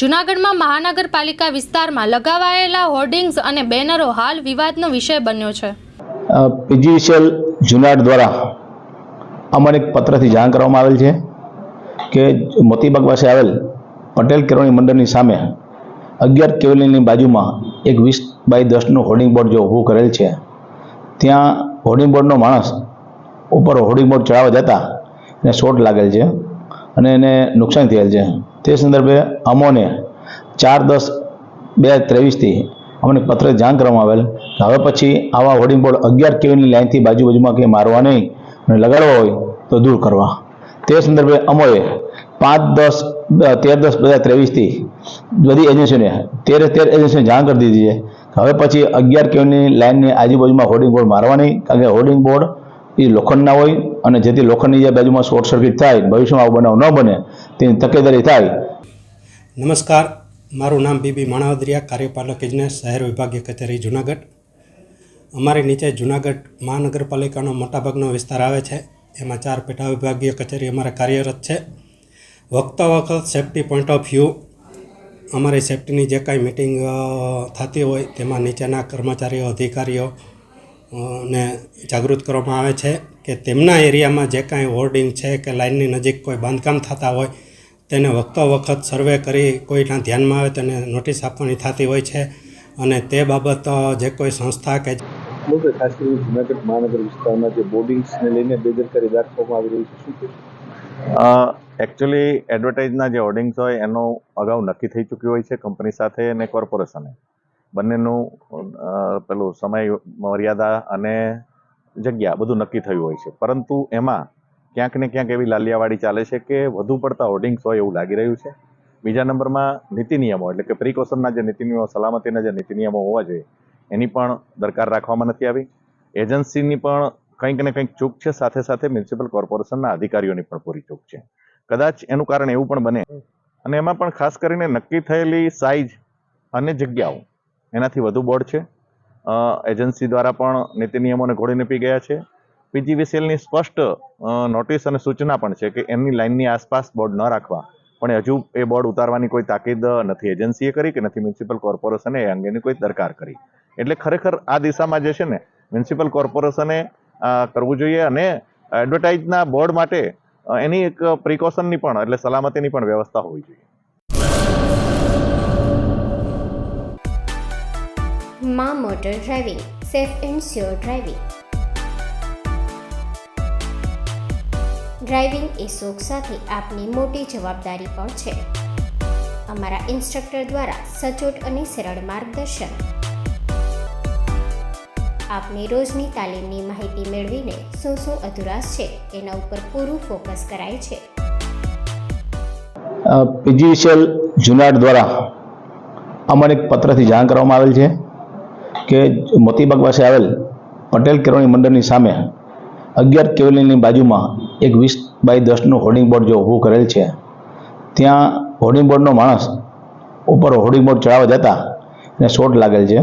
જૂનાગઢમાં મહાનગરપાલિકા વિસ્તારમાં લગાવાયેલા હોર્ડિંગ્સ અને બેનરો હાલ વિવાદનો વિષય બન્યો છે. પીજીવીસીએલ જુનાગઢ દ્વારા અમને એક પત્રથી જાણ કરવામાં આવેલ છે કે મોતીબાગ પાસે આવેલ પટેલ કેરોણી મંડળની સામે અગિયાર કેવલીની બાજુમાં એક વીસ બાય દસનું હોર્ડિંગ બોર્ડ જો ઊભું કરેલ છે. ત્યાં હોર્ડિંગ બોર્ડનો માણસ ઉપર હોર્ડિંગ બોર્ડ ચડાવવા જતા એને શોટ લાગેલ છે અને એને નુકસાન થયેલ છે. તે સંદર્ભે અમોને ચાર દસ બે ત્રેવીસથી અમને પત્ર જાણ કરવામાં આવેલ. હવે પછી આવા હોર્ડિંગ બોર્ડ અગિયાર કેવીની લાઇનથી બાજુ બાજુમાં કંઈ મારવા નહીં અને લગાડવા હોય તો દૂર કરવા. તે સંદર્ભે અમોએ પાંચ દસ, તેર દસ બે હજાર ત્રેવીસથી બધી એજન્સીઓને તેરે તેર એજન્સીને જાણ કરી દીધી છે. હવે પછી અગિયાર કેવીની લાઇનની આજુબાજુમાં હોર્ડિંગ બોર્ડ મારવા નહીં, કારણ કે હોર્ડિંગ બોર્ડ એ લોખંડના હોય અને જેથી લોખંડની જે બાજુમાં શોર્ટ સર્કિટ થાય, ભવિષ્યમાં આવો બનાવ ન બને, તેની તકેદારી થાય. નમસ્કાર, મારું નામ બીબી માણાવદરિયા, કાર્યપાલક ઇજનેર શહેર વિભાગીય કચેરી, જુનાગઢ. અમારી નીચે જુનાગઢ મહાનગરપાલિકાનો મોટાભાગનો વિસ્તાર આવે છે. એમાં ચાર પેટા વિભાગીય કચેરી અમારે કાર્યરત છે. વખતો વખત સેફ્ટી પોઈન્ટ ઓફ વ્યૂ અમારી સેફ્ટીની જે કાંઈ મિટિંગ થતી હોય તેમાં નીચેના કર્મચારીઓ, અધિકારીઓ ને જાગૃત કરવામાં આવે છે કે તેમના એરિયામાં જે કાંઈ હોર્ડિંગ છે કે લાઇનની નજીક કોઈ બાંધકામ થતા હોય તેને વખતો વખત સર્વે કરી કોઈના ધ્યાનમાં આવે તેને નોટિસ આપવાની થતી હોય છે અને તે બાબત જે કોઈ સંસ્થા કે ખાસ કરીને જૂનાગઢ મહાનગર વિસ્તારમાં જે બોર્ડિંગ્સને લઈને બેદરકારી રાખવામાં આવી રહી છે શું એકચ્યુઅલી એડવર્ટાઇઝના જે હોર્ડિંગ્સ હોય એનો અગાઉ નક્કી થઈ ચૂક્યું હોય છે કંપની સાથે અને કોર્પોરેશને. બંનેનું પેલું સમય, મર્યાદા અને જગ્યા બધું નક્કી થયું હોય છે. પરંતુ એમાં ક્યાંક ને ક્યાંક એવી લાલિયાવાડી ચાલે છે કે વધુ પડતા હોર્ડિંગ્સ હોય એવું લાગી રહ્યું છે. બીજા નંબરમાં નીતિ નિયમો, એટલે કે પ્રિકોશનના જે નીતિ નિયમો, સલામતીના જે નીતિ નિયમો હોવા જોઈએ, એની પણ દરકાર રાખવામાં નથી આવી. એજન્સીની પણ કંઈક ને કંઈક ચૂક છે, સાથે સાથે મ્યુનિસિપલ કોર્પોરેશનના અધિકારીઓની પણ પૂરી ચૂક છે. કદાચ એનું કારણ એવું પણ બને. અને એમાં પણ ખાસ કરીને નક્કી થયેલી સાઇઝ અને જગ્યાઓ એનાથી વધુ બોર્ડ છે. એજન્સી દ્વારા પણ નીતિ નિયમોને ઘોડીને પી ગયા છે. પીજીવીસીએલની સ્પષ્ટ નોટિસ અને સૂચના પણ છે કે એમની લાઇનની આસપાસ બોર્ડ ન રાખવા. પણ હજુ એ બોર્ડ ઉતારવાની કોઈ તાકીદ નથી એજન્સીએ કરી કે નથી મ્યુનિસિપલ કોર્પોરેશને એ અંગેની કોઈ દરકાર કરી. એટલે ખરેખર આ દિશામાં જે છે ને, મ્યુનિસિપલ કોર્પોરેશને કરવું જોઈએ અને એડવર્ટાઇઝના બોર્ડ માટે એની એક પ્રિકોશનની પણ એટલે સલામતીની પણ વ્યવસ્થા હોવી જોઈએ. મા motor driving, safe and sure driving. Driving એ શોખ સાથે આપની મોટી જવાબદારી પણ છે. અમારા ઇન્સ્ટ્રક્ટર દ્વારા સચોટ અને સરળ માર્ગદર્શન. આપની રોજની તાલીમની માહિતી મેળવીને શું શું અધુરાશ છે, એના ઉપર પૂરું ફોકસ કરાય છે. પીજીવીસીએલ જુનાગઢ દ્વારા અમને એક પત્રથી જાણ કરવામાં આવેલ છે. કે મોતીબાગ પાસે આવેલ પટેલ કેળવણી મંડળની સામે અગિયાર કેવલીની બાજુમાં એક વીસ બાય દસનું હોર્ડિંગ બોર્ડ જો ઊભું કરેલ છે. ત્યાં હોર્ડિંગ બોર્ડનો માણસ ઉપર હોર્ડિંગ બોર્ડ ચડાવવા જતા એને શોટ લાગેલ છે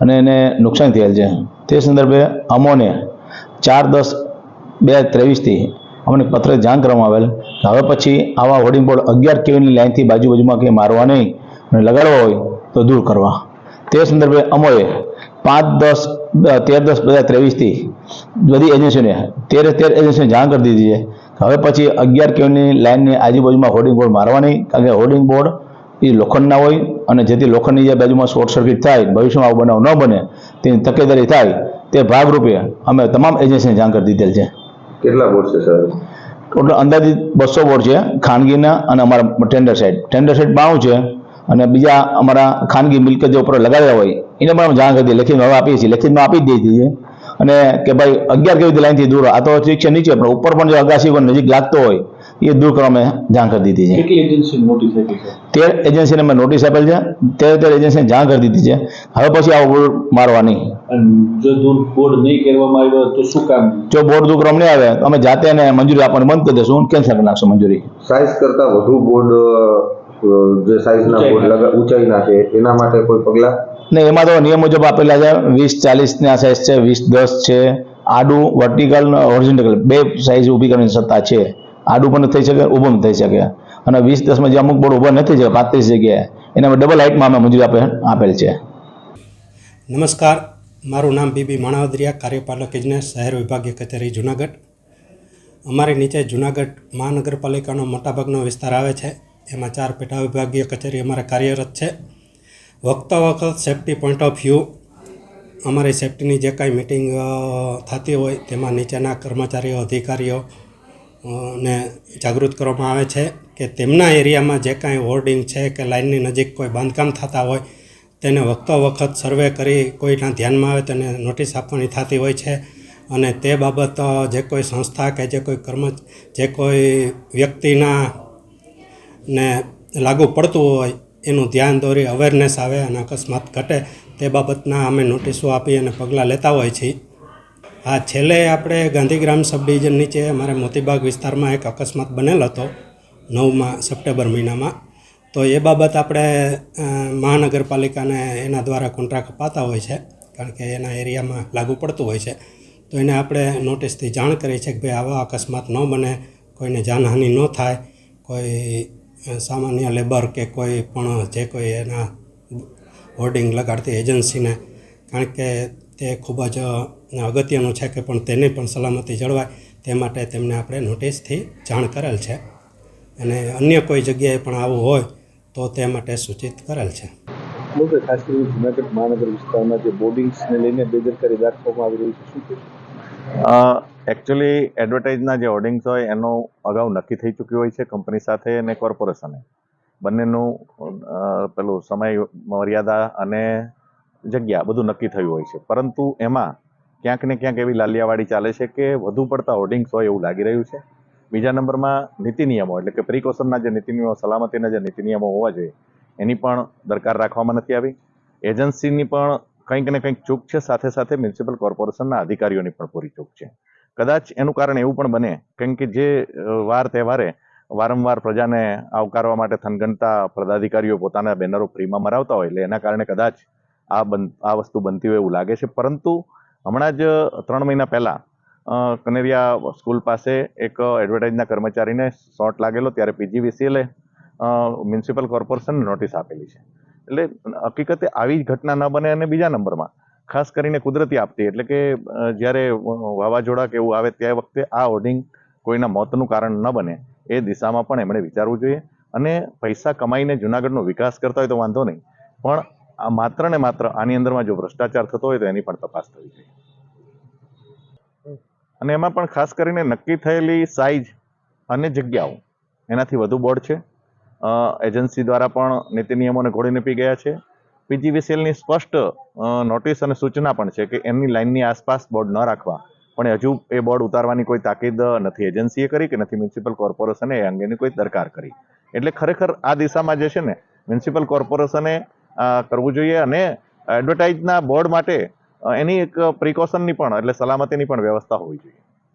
અને એને નુકસાન થયેલ છે. તે સંદર્ભે અમોને ચાર દસ બે હજાર ત્રેવીસથી અમને પત્ર જાણ કરવામાં આવેલ હવે પછી આવા હોર્ડિંગ બોર્ડ અગિયાર કેવીની લાઇનથી બાજુ બાજુમાં કંઈ મારવા નહીં અને લગાડવા હોય તો દૂર કરવા. તે સંદર્ભે અમોએ પાંચ દસ તેર દસ બે હજાર ત્રેવીસથી બધી એજન્સીઓને તેરે તેર એજન્સીને જાણ કરી દીધી છે. હવે પછી અગિયાર કેવની લાઇનની આજુબાજુમાં હોર્ડિંગ બોર્ડ મારવા નહીં કારણ કે હોર્ડિંગ બોર્ડ એ લોખંડના હોય અને જેથી લોખંડની જે બાજુમાં શોર્ટ સર્કિટ થાય ભવિષ્યમાં આવો બનાવ ન બને તેની તકેદારી થાય તે ભાગરૂપે અમે તમામ એજન્સીને જાણ કરી દીધેલ છે. કેટલા બોર્ડ છે સર? ટોટલ અંદાજિત બસો બોર્ડ છે ખાનગીના અને અમારા ટેન્ડર સાઇડ ટેન્ડર સાઈડ બાણું છે અને બીજા અમારા ખાનગી મિલકત જે ઉપર લગાડ્યા હોય એને પણ અમે જાણ કરી દઈએ લેખિતમાં હવે આપીએ છીએ. લેખિતમાં આપી જ દઈએ છીએ. અને કે ભાઈ અગિયાર કેવી રીતે લાઈનથી દૂર આ તો ઠીક છે નીચે પણ ઉપર પણ જો અગાસી પણ નજીક લાગતો હોય એ દૂર કરવા અમે જાણ કરી દીધી છે. કેટલી એજન્સી નોટિસ આપી છે? તેર એજન્સીને અમે નોટિસ આપેલ છે. તેર તેર એજન્સીને જાણ કરી દીધી છે. હવે પછી આવો બોર્ડ મારવાની નહીં. જો દૂર બોર્ડ નહીં કરવામાં આવ્યો તો શું કામ? જો બોર્ડ દૂર કરવા નહીં આવે તો અમે જાતે એને મંજૂરી આપવાની બંધ કરી દેશું કેન્સલ કરી નાખશું મંજૂરી? સાઇઝ કરતા વધુ બોર્ડ જે સાઇઝના બોર્ડ લગા ઊંચાઈના છે. એના માટે કોઈ પગલાં? ને એમાં તો નિયમ મુજબ આપેલા છે, વીસ ચાલીસના સાઇઝ છે, વીસ, દસ છે. આડું વર્ટિકલ હોરિઝોન્ટલ બે સાઇઝ ઊભી કરવાની સત્તા છે. આડું પણ થઈ શકે, ઊભું થઈ શકે. અને વીસ દસમાં જે અમુક બોર્ડ ઊભા નથી છે પાંત્રીસ જગ્યાએ, એના ડબલ હાઇટમાં અમે મંજૂરી આપે, આપેલ છે. નમસ્કાર, મારું નામ બીબી માણાવદરિયા, કાર્યપાલક ઇજનેર, શહેર વિભાગીય કચેરી, જુનાગઢ. અમારી નીચે જુનાગઢ મહાનગરપાલિકાનો મોટાભાગનો વિસ્તાર આવે છે. એમાં ચાર પેટા વિભાગીય કચેરી અમારે કાર્યરત છે. વખતો વખત સેફ્ટી પોઈન્ટ ઓફ વ્યૂ અમારી સેફ્ટીની જે કાંઈ મિટિંગ થતી હોય તેમાં નીચેના કર્મચારીઓ, અધિકારીઓ ને જાગૃત કરવામાં આવે છે કે તેમના એરિયામાં જે કાંઈ હોર્ડિંગ છે કે લાઇનની નજીક કોઈ બાંધકામ થતા હોય તેને વખતો વખત સર્વે કરી કોઈના ધ્યાનમાં આવે તેને નોટિસ આપવાની થતી હોય છે અને તે બાબત જે કોઈ સંસ્થા કે જે કોઈ કર્મ, જે કોઈ વ્યક્તિના ને લાગુ પડતું હોય એનું ધ્યાન દોરી અવેરનેસ આવે અને અકસ્માત ઘટે તે બાબતના અમે નોટિસો આપી અને પગલાં લેતા હોય છીએ. હા છેલ્લે આપણે ગાંધીગ્રામ સબ ડિવિઝન નીચે અમારે મોતીબાગ વિસ્તારમાં એક અકસ્માત બનેલ હતો નવમાં સપ્ટેમ્બર મહિનામાં. તો એ બાબત આપણે મહાનગરપાલિકાને એના દ્વારા કોન્ટ્રાક્ટ અપાતા હોય છે, કારણ કે એના એરિયામાં લાગુ પડતું હોય છે. તો એને આપણે નોટિસથી જાણ કરી છે કે ભાઈ આવા અકસ્માત ન બને, કોઈને જાનહાનિ ન થાય, કોઈ સામાન્ય લેબર કે કોઈ પણ જે કોઈ એના હોર્ડિંગ લગાડતી એજન્સીને કારણ કે તે ખૂબ જ અગત્યનું છે કે પણ તેની પણ સલામતી જળવાય, તે માટે તેમને આપણે નોટિસથી જાણ કરેલ છે. અને અન્ય કોઈ જગ્યાએ પણ આવું હોય, તો તે માટે સૂચિત કરેલ છે. ખાસ કરીને જૂનાગઢ મહાનગર વિસ્તારમાં જે બોર્ડિંગ્સને લઈને બેદરકારી રાખવામાં આવી રહી છે, શું એકચ્યુઅલી એડવર્ટાઇઝના જે હોર્ડિંગ્સ હોય એનો અગાઉ નક્કી થઈ ચૂક્યું હોય છે કંપની સાથે અને કોર્પોરેશને બંનેનું પેલું સમય, મર્યાદા અને જગ્યા બધું નક્કી થયું હોય છે. પરંતુ એમાં ક્યાંક ને ક્યાંક એવી લાલિયાવાડી ચાલે છે કે વધુ પડતા હોર્ડિંગ્સ હોય એવું લાગી રહ્યું છે. બીજા નંબરમાં નીતિ નિયમો, એટલે કે પ્રિકોશનના જે નીતિ નિયમો, સલામતીના જે નીતિ નિયમો હોવા જોઈએ, એની પણ દરકાર રાખવામાં નથી આવી. એજન્સીની પણ કંઈક ને કંઈક ચૂક છે, સાથે સાથે મ્યુનિસિપલ કોર્પોરેશનના અધિકારીઓની પણ પૂરી ચૂક છે. કદાચ એનું કારણ એવું પણ બને, કેમ કે જે વાર તહેવારે વારંવાર પ્રજાને આવકારવા માટે થનગનતા પદાધિકારીઓ પોતાના બેનરો ફ્રીમાં મરાવતા હોય, એટલે એના કારણે કદાચ આ આ વસ્તુ બનતી હોય એવું લાગે છે. પરંતુ હમણાં જ ત્રણ મહિના પહેલાં કનેરિયા સ્કૂલ પાસે એક એડવર્ટાઇઝના કર્મચારીને શોર્ટ લાગેલો, ત્યારે પીજીવીસીએલે મ્યુનિસિપલ કોર્પોરેશનને નોટિસ આપેલી છે. એટલે હકીકતે આવી જ ઘટના ન બને અને બીજા નંબરમાં. ખાસ કરીને કુદરતી આપતી એટલે કે જ્યારે વાવાઝોડા કે એવું આવે તે વખતે આ હોર્ડિંગ કોઈના મોતનું કારણ ન બને, એ દિશામાં પણ એમણે વિચારવું જોઈએ. અને પૈસા કમાઈને જુનાગઢનો વિકાસ કરતા હોય તો વાંધો નહીં. પણ આ માત્ર ને માત્ર આની અંદરમાં જો ભ્રષ્ટાચાર થતો હોય તો એની પણ તપાસ થવી જોઈએ. અને એમાં પણ ખાસ કરીને નક્કી થયેલી સાઇઝ અને જગ્યાઓ, એનાથી વધુ બોર્ડ છે. એજન્સી દ્વારા પણ નીતિ નિયમોને ઘોડીને પી ગયા છે. પીજીવીસીએલની સ્પષ્ટ નોટિસ અને સૂચના પણ છે કે એમની લાઇનની આસપાસ બોર્ડ ન રાખવા. પણ હજુ એ બોર્ડ ઉતારવાની કોઈ તાકીદ નથી એજન્સીએ કરી કે નથી મ્યુનિસિપલ કોર્પોરેશને એ અંગેની કોઈ દરકાર કરી. એટલે ખરેખર આ દિશામાં જે છે ને, મ્યુનિસિપલ કોર્પોરેશને કરવું જોઈએ અને એડવર્ટાઇઝના બોર્ડ માટે એની એક પ્રિકોશનની પણ, એટલે સલામતીની પણ વ્યવસ્થા હોવી જોઈએ.